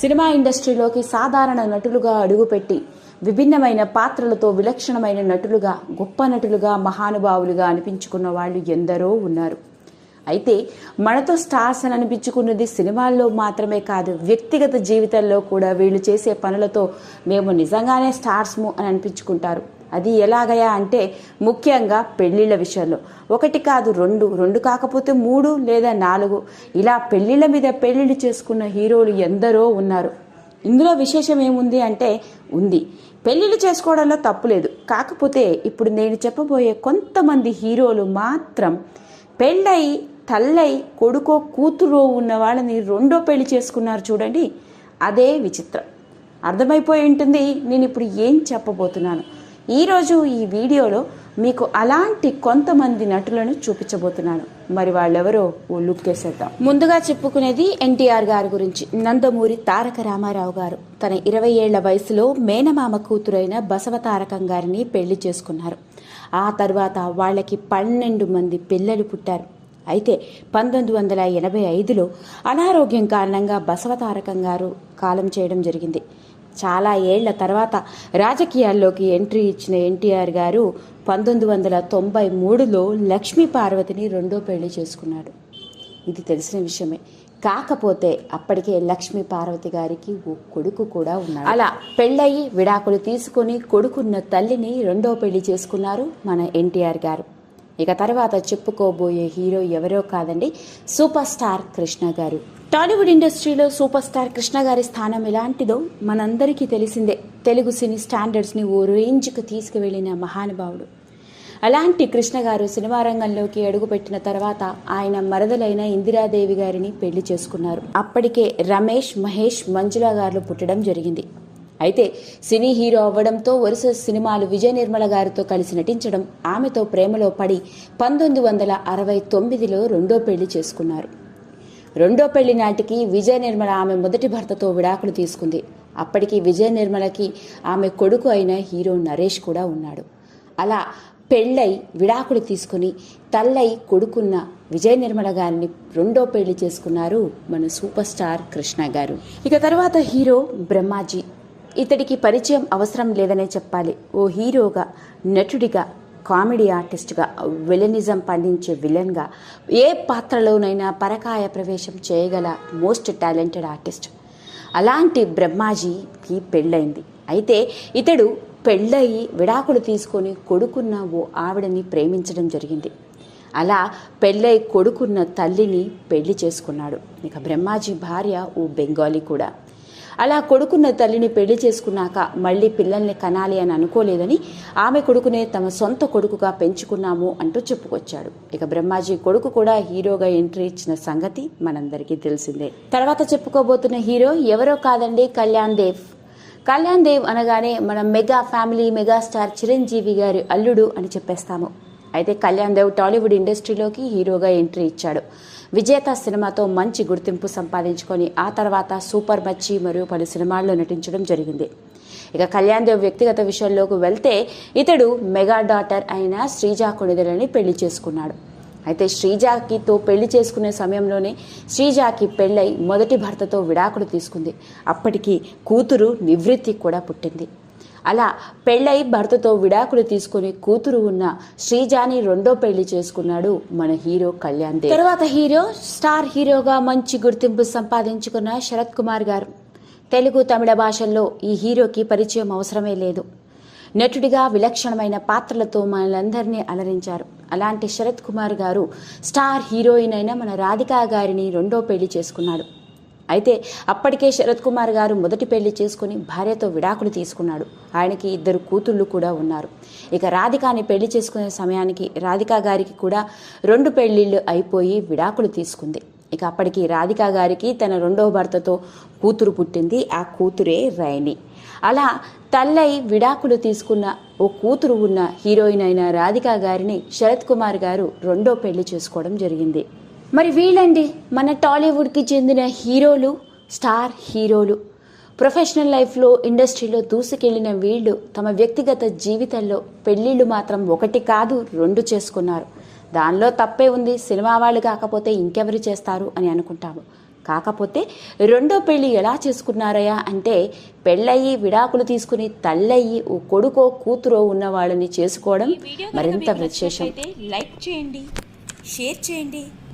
Cinema ఇండస్ట్రీలోకి సాధారణ నటులుగా అడుగుపెట్టి విభిన్నమైన పాత్రలతో విలక్షణమైన నటులుగా గొప్ప నటులుగా మహానుభావులుగా అనిపించుకున్న వాళ్ళు ఎందరో ఉన్నారు. అయితే మనతో స్టార్స్ అని అనిపించుకున్నది సినిమాల్లో మాత్రమే కాదు వ్యక్తిగత జీవితంలో కూడా వీళ్ళు చేసే పనులతో మేము నిజంగానే స్టార్స్ము అని అనిపించుకుంటారు. అది ఎలాగయా అంటే ముఖ్యంగా పెళ్ళిళ్ళ విషయంలో. ఒకటి కాదు రెండు. రెండు కాకపోతే మూడు లేదా నాలుగు. ఇలా పెళ్ళిళ్ళ మీద పెళ్ళిళ్ళు చేసుకున్న హీరోలు ఎందరో ఉన్నారు. ఇందులో విశేషం ఏముంది అంటే ఉంది. పెళ్ళిళ్ళు చేసుకోవడంలో తప్పులేదు కాకపోతే ఇప్పుడు నేను చెప్పబోయే కొంతమంది హీరోలు మాత్రం పెళ్ళై తల్లై కొడుకో కూతురో ఉన్న వాళ్ళని రెండో పెళ్ళి చేసుకున్నారు చూడండి. అదే విచిత్రం. అర్థమైపోయి ఉంటుంది. నేను ఇప్పుడు ఏం చెప్పబోతున్నాను? ఈరోజు ఈ వీడియోలో మీకు అలాంటి కొంతమంది నటులను చూపించబోతున్నాను. మరి వాళ్ళెవరో ఓ లుక్ వేసేద్దాం. ముందుగా చెప్పుకునేది ఎన్టీఆర్ గారి గురించి. నందమూరి తారక రామారావు గారు. తన ఇరవై ఏళ్ళ వయసులో మేనమామ కూతురైన బసవ తారకం గారిని పెళ్ళి చేసుకున్నారు. ఆ తర్వాత వాళ్ళకి పన్నెండు మంది పిల్లలు పుట్టారు. అయితే పంతొమ్మిది వందల ఎనభై ఐదులో అనారోగ్యం కారణంగా బసవతారకం గారు కాలం చేయడం జరిగింది. చాలా ఏళ్ళ తర్వాత రాజకీయాల్లోకి ఎంట్రీ ఇచ్చిన ఎన్టీఆర్ గారు పంతొమ్మిది వందల తొంభై మూడులో లక్ష్మీ పార్వతిని రెండో పెళ్ళి చేసుకున్నాడు. ఇది తెలిసిన విషయమే. కాకపోతే అప్పటికే లక్ష్మీ పార్వతి గారికి ఓ కొడుకు కూడా ఉన్నాడు. అలా పెళ్ళయి విడాకులు తీసుకుని కొడుకున్న తల్లిని రెండో పెళ్ళి చేసుకున్నారు మన ఎన్టీఆర్ గారు. ఇక తర్వాత చెప్పుకోబోయే హీరో ఎవరో కాదండి సూపర్ స్టార్ కృష్ణ గారు. టాలీవుడ్ ఇండస్ట్రీలో సూపర్ స్టార్ కృష్ణ గారి స్థానం ఎలాంటిదో మనందరికీ తెలిసిందే. తెలుగు సినీ స్టాండర్డ్స్ని ఓ రేంజ్కి తీసుకువెళ్ళిన మహానుభావుడు. అలాంటి కృష్ణ గారు సినిమా రంగంలోకి అడుగుపెట్టిన తర్వాత ఆయన మరదలైన ఇందిరాదేవి గారిని పెళ్ళి చేసుకున్నారు. అప్పటికే రమేష్ మహేష్ మంజుల గారు పుట్టడం జరిగింది. అయితే సినీ హీరో అవ్వడంతో వరుస సినిమాలు విజయ నిర్మల గారితో కలిసి నటించడం ఆమెతో ప్రేమలో పడి పంతొమ్మిది వందల అరవై తొమ్మిదిలో రెండో పెళ్ళి చేసుకున్నారు. రెండో పెళ్ళి నాటికి విజయ నిర్మల ఆమె మొదటి భర్తతో విడాకులు తీసుకుంది. అప్పటికి విజయ నిర్మలకి ఆమె కొడుకు అయిన హీరో నరేష్ కూడా ఉన్నాడు. అలా పెళ్ళై విడాకులు తీసుకుని తల్లై కొడుకున్న విజయ నిర్మల గారిని రెండో పెళ్ళి చేసుకున్నారు మన సూపర్ స్టార్ కృష్ణ గారు. ఇక తర్వాత హీరో బ్రహ్మాజీ. ఇతడికి పరిచయం అవసరం లేదనే చెప్పాలి. ఓ హీరోగా నటుడిగా కామెడీ ఆర్టిస్ట్గా విలనిజం పండించే విలన్గా ఏ పాత్రలోనైనా పరకాయ ప్రవేశం చేయగల మోస్ట్ టాలెంటెడ్ ఆర్టిస్ట్. అలాంటి బ్రహ్మాజీకి పెళ్ళైంది అయితే ఇతడు పెళ్ళయి విడాకులు తీసుకొని కొడుకున్న ఓ ఆవిడని ప్రేమించడం జరిగింది. అలా పెళ్ళై కొడుకున్న తల్లిని పెళ్ళి చేసుకున్నాడు. ఇక బ్రహ్మాజీ భార్య ఓ బెంగాలీ కూడా. అలా కొడుకున్న తల్లిని పెళ్ళి చేసుకున్నాక మళ్ళీ పిల్లల్ని కనాలి అని అనుకోలేదని ఆమె కొడుకునే తమ సొంత కొడుకుగా పెంచుకున్నాము అంటూ చెప్పుకొచ్చాడు. ఇక బ్రహ్మాజీ కొడుకు కూడా హీరోగా ఎంట్రీ ఇచ్చిన సంగతి మనందరికీ తెలిసిందే. తర్వాత చెప్పుకోబోతున్న హీరో ఎవరో కాదండి కళ్యాణ్ దేవ్. కళ్యాణ్ దేవ్ అనగానే మనం మెగా ఫ్యామిలీ మెగాస్టార్ చిరంజీవి గారి అల్లుడు అని చెప్పేస్తాము. అయితే కళ్యాణ్ దేవ్ టాలీవుడ్ ఇండస్ట్రీలోకి హీరోగా ఎంట్రీ ఇచ్చాడు. విజేత సినిమాతో మంచి గుర్తింపు సంపాదించుకొని ఆ తర్వాత సూపర్ మచ్చి మరియు పలు సినిమాల్లో నటించడం జరిగింది. ఇక కళ్యాణ్ దేవ్ వ్యక్తిగత విషయంలోకి వెళ్తే ఇతడు మెగా డాటర్ అయిన శ్రీజా కొణిదలని పెళ్ళి చేసుకున్నాడు. అయితే శ్రీజాకితో పెళ్ళి చేసుకునే సమయంలోనే శ్రీజాకి పెళ్ళై మొదటి భర్తతో విడాకులు తీసుకుంది. అప్పటికి కూతురు నివృత్తి కూడా పుట్టింది. అలా పెళ్ళై భర్తతో విడాకులు తీసుకుని కూతురు ఉన్న శ్రీజాని రెండో పెళ్ళి చేసుకున్నాడు మన హీరో కళ్యాణ్ దేవ్. తర్వాత హీరో స్టార్ హీరోగా మంచి గుర్తింపు సంపాదించుకున్న శరత్ కుమార్ గారు. తెలుగు తమిళ భాషల్లో ఈ హీరోకి పరిచయం అవసరమే లేదు. నటుడిగా విలక్షణమైన పాత్రలతో మనలందరినీ అలరించారు. అలాంటి శరత్ కుమార్ గారు స్టార్ హీరోయిన్ అయిన మన రాధికా గారిని రెండో పెళ్ళి చేసుకున్నాడు. అయితే అప్పటికే శరత్ కుమార్ గారు మొదటి పెళ్ళి చేసుకుని భార్యతో విడాకులు తీసుకున్నాడు. ఆయనకి ఇద్దరు కూతుళ్ళు కూడా ఉన్నారు. ఇక రాధికాని పెళ్ళి చేసుకునే సమయానికి రాధికా గారికి కూడా రెండు పెళ్ళిళ్ళు అయిపోయి విడాకులు తీసుకుంది. ఇక అప్పటికి రాధికా గారికి తన రెండో భర్తతో కూతురు పుట్టింది. ఆ కూతురే రైని. అలా తల్లై విడాకులు తీసుకున్న ఓ కూతురు ఉన్న హీరోయిన్ అయిన రాధికా గారిని శరత్ కుమార్ గారు రెండో పెళ్ళి చేసుకోవడం జరిగింది. మరి వీళ్ళండి మన టాలీవుడ్కి చెందిన హీరోలు స్టార్ హీరోలు. ప్రొఫెషనల్ లైఫ్లో ఇండస్ట్రీలో దూసుకెళ్ళిన వీళ్ళు తమ వ్యక్తిగత జీవితంలో పెళ్ళిళ్ళు మాత్రం ఒకటి కాదు రెండు చేసుకున్నారు. దానిలో తప్పే ఉంది సినిమా వాళ్ళు కాకపోతే ఇంకెవరు చేస్తారు అని అనుకుంటాము. కాకపోతే రెండో పెళ్ళి ఎలా చేసుకున్నారయా అంటే పెళ్ళయ్యి విడాకులు తీసుకుని తల్లయ్యి ఓ కొడుకో కూతురో ఉన్న వాళ్ళని చేసుకోవడం మరింత విశేషం. లైక్ చేయండి షేర్ చేయండి.